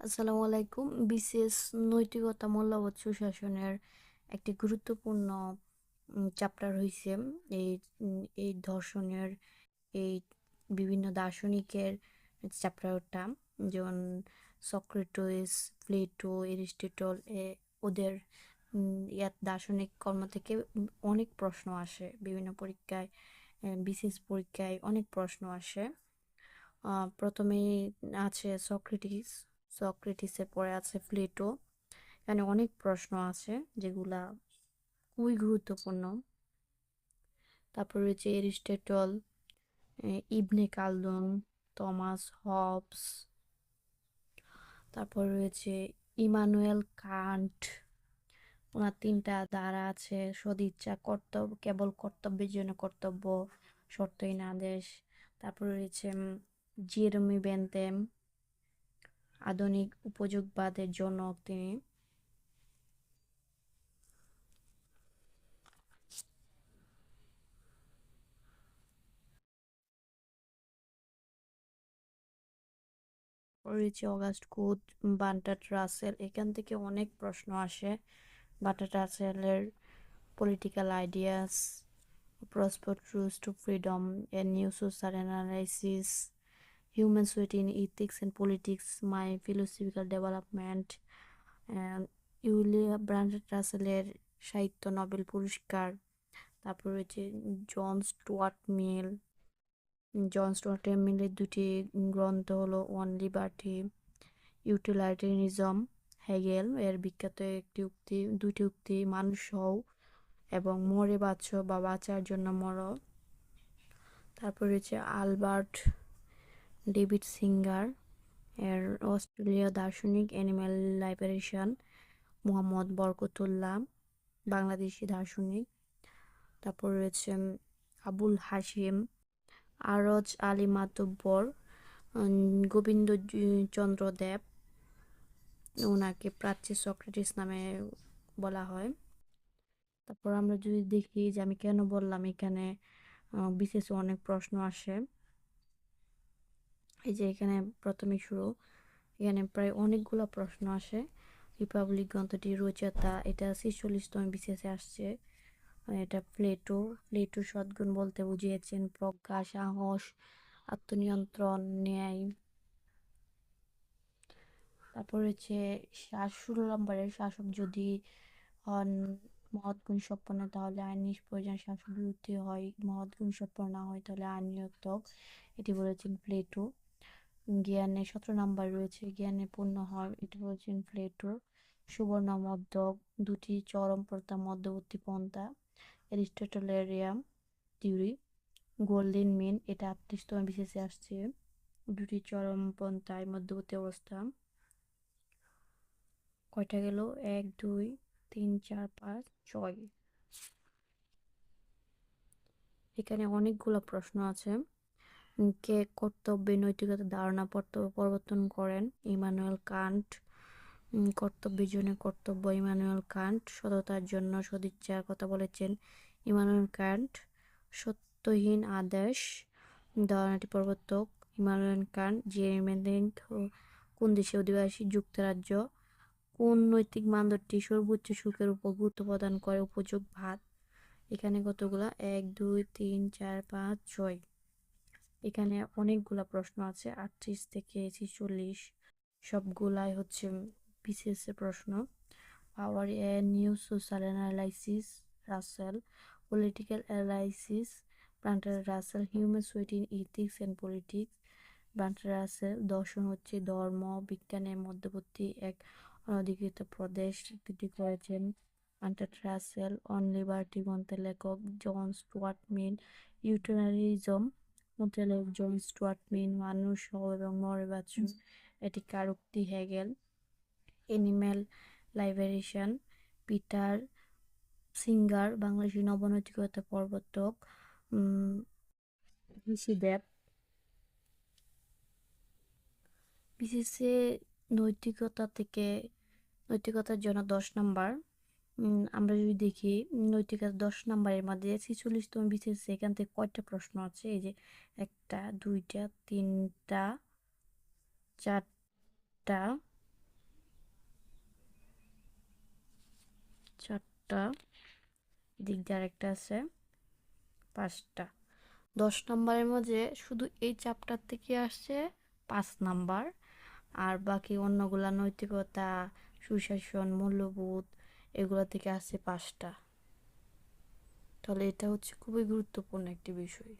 আসসালামু আলাইকুম। বিশেষ নৈতিকতা মূল্যবোধ সুশাসনের একটি গুরুত্বপূর্ণ চ্যাপ্টার হয়েছে এই এই ধর্ষণের এই বিভিন্ন দার্শনিকের চ্যাপ্টারটা যেমন সক্রেটিস, প্লেটো, এরিস্টটল, এ, ওদের ইয়াত দার্শনিক কর্ম থেকে অনেক প্রশ্ন আসে। বিভিন্ন পরীক্ষায় বিশেষ পরীক্ষায় অনেক প্রশ্ন আসে। প্রথমেই আছে সক্রেটিস সক্রেটিসের পরে আছে প্লেটো। এখানে অনেক প্রশ্ন আছে যেগুলা খুবই গুরুত্বপূর্ণ। তারপর রয়েছে Aristotle Ibn Khaldun, Thomas Hobbes, তারপর রয়েছে ইমানুয়েল কান্ট। ওনার তিনটা দ্বারা আছে, সদিচ্ছা কর্তব্য, কেবল কর্তব্যের জন্য কর্তব্য, শর্তহীন আদেশ। তারপর রয়েছে জেরমি বেন্থেম আধুনিক উপযোগবাদের জনক তিনি রয়েছে অগাস্ট, কুদ বান্টাট রাসেল এখান থেকে অনেক প্রশ্ন আসে। বান্টাট রাসেলের political ideas prospect truth to freedom a new social human sweet in ethics and politics my philosophical development ইউলিয়া ব্রান্ডেড রাসেলের সাহিত্য নোবেল পুরস্কার, তারপর রয়েছে জন স্টুয়ার্ট মিল, জন স্টুয়ার্ট মিলের দুটি গ্রন্থ হলো ওয়ান লিবার্টি ইউটিলাইটেরিজম হেগেল এর বিখ্যাত একটি উক্তি দুটি উক্তি, মানুষ হও এবং মরে বাঁচ বা বাঁচার জন্য মরো। তারপর রয়েছে আলবার্ট ডেভিড সিঙ্গার এর অস্ট্রেলীয় দার্শনিক অ্যানিম্যাল লাইবারেশন মোহাম্মদ বরকতুল্লাহ, বাংলাদেশি দার্শনিক। তারপর রয়েছে আবুল হাশিম, আরজ আলী মাতব্বর গোবিন্দ চন্দ্র দেব। ওনাকে প্রাচ্যে সক্রেটিস নামে বলা হয়। তারপর আমরা যদি দেখি যে আমি কেন বললাম এখানে বিশেষ অনেক প্রশ্ন আসে। এই যে এখানে প্রথমে শুরু। এখানে প্রায় অনেকগুলো প্রশ্ন আসে। রিপাবলিক গ্রন্থটি রচয়িতা, এটা ছেচল্লিশতম বিশেষে আসছে। এটা প্লেটো। প্লেটো সদ্গুণ বলতে বুঝিয়েছেন প্রজ্ঞা, সাহস, আত্মনিয়ন্ত্রণ, ন্যায়। তারপর হচ্ছে ষোলো নম্বরের শাসক যদি হন মহৎ গুণ সম্পন্ন, তাহলে আইন নিষ্প্রয়োজন শাসক বিরুদ্ধে হয়। মহৎ গুণ সম্পন্ন না হয়, তাহলে আইন নিয়ন্ত্রক এটি বলেছেন প্লেটো। জ্ঞানে সতেরো নাম্বার রয়েছে জ্ঞানে পূর্ণ হয়, এটি বলেছেন প্লেটো সুবর্ণ মধ্যক দুটি চরম প্রথা, মধ্যবর্তী পন্থা, অ্যারিস্টটলেরিয়াম থিওরি, গোল্ডেন মিন, এটা আটত্রিশতম বিশেষে আসছে, দুটি চরম পন্থায় মধ্যবর্তী অবস্থা, কয়টা গেল? এক, দুই, তিন, চার, পাঁচ, ছয়। এখানে অনেকগুলো প্রশ্ন আছে। কে কর্তব্যে নৈতিকতা ধারণা প্রবর্তন করেন? Immanuel Kant. কর্তব্যের জন্য কর্তব্য। ইমানুয়েল কান্ট সততার জন্য সদিচ্ছার কথা বলেছেন। ইমানুয়েল কান্ট সত্যহীন আদেশ। ধারণাটি প্রবর্তক। ইমানুয়েল কান্ট জেমেলিং কোন দেশে অধিবাসী যুক্তরাজ্য? কোন নৈতিক মানদণ্ডটি সর্বোচ্চ সুখের উপর গুরুত্ব প্রদান করে? উপযোগ ভাত। এখানে কতগুলা? এক, দুই, তিন, চার, পাঁচ, ছয়। এখানে অনেকগুলা প্রশ্ন আছে, আটত্রিশ থেকে ছেচল্লিশ, সবগুলাই হচ্ছে বিশেষ প্রশ্ন। Power a new social analysis Russell political analysis Bertrand Russell human in ethics and politics Bertrand Russell দর্শন হচ্ছে ধর্ম বিজ্ঞানের মধ্যবর্তী এক অনধিকৃত প্রদেশ দুটি করেছেন। ব্রান্টার রাসেল অন লিবার্টি গ্রন্থের লেখক। জন স্টুয়ার্ট মিন ইউটেনারিজম গ্রন্থের লেখক জন স্টুয়ার্ট মিন মানুষ হও এবং মরে বাঁচু এটি কারুক্তি Hegel animal liberation Peter Singer বাংলাদেশের নবনৈতিকতা প্রবর্তক ঋষিদেব বিশেষে নৈতিকতা থেকে নৈতিকতার জন্য দশ নাম্বার। আমরা যদি দেখি নৈতিকতা দশ নম্বরের মধ্যে ছিচল্লিশতম বিসিএস এখান থেকে কয়টা প্রশ্ন আছে? এই যে একটা, দুইটা, তিনটা, চারটা চারটা দিক দিয়ে আরেকটা আছে, পাঁচটা। দশ নম্বরের মধ্যে শুধু এই চাপটার থেকে আসছে পাঁচ নাম্বার, আর বাকি অন্যগুলা নৈতিকতা, সুশাসন, মূল্যবোধ এগুলো থেকে আসছে পাঁচটা। তাহলে এটা হচ্ছে খুবই গুরুত্বপূর্ণ একটি বিষয়।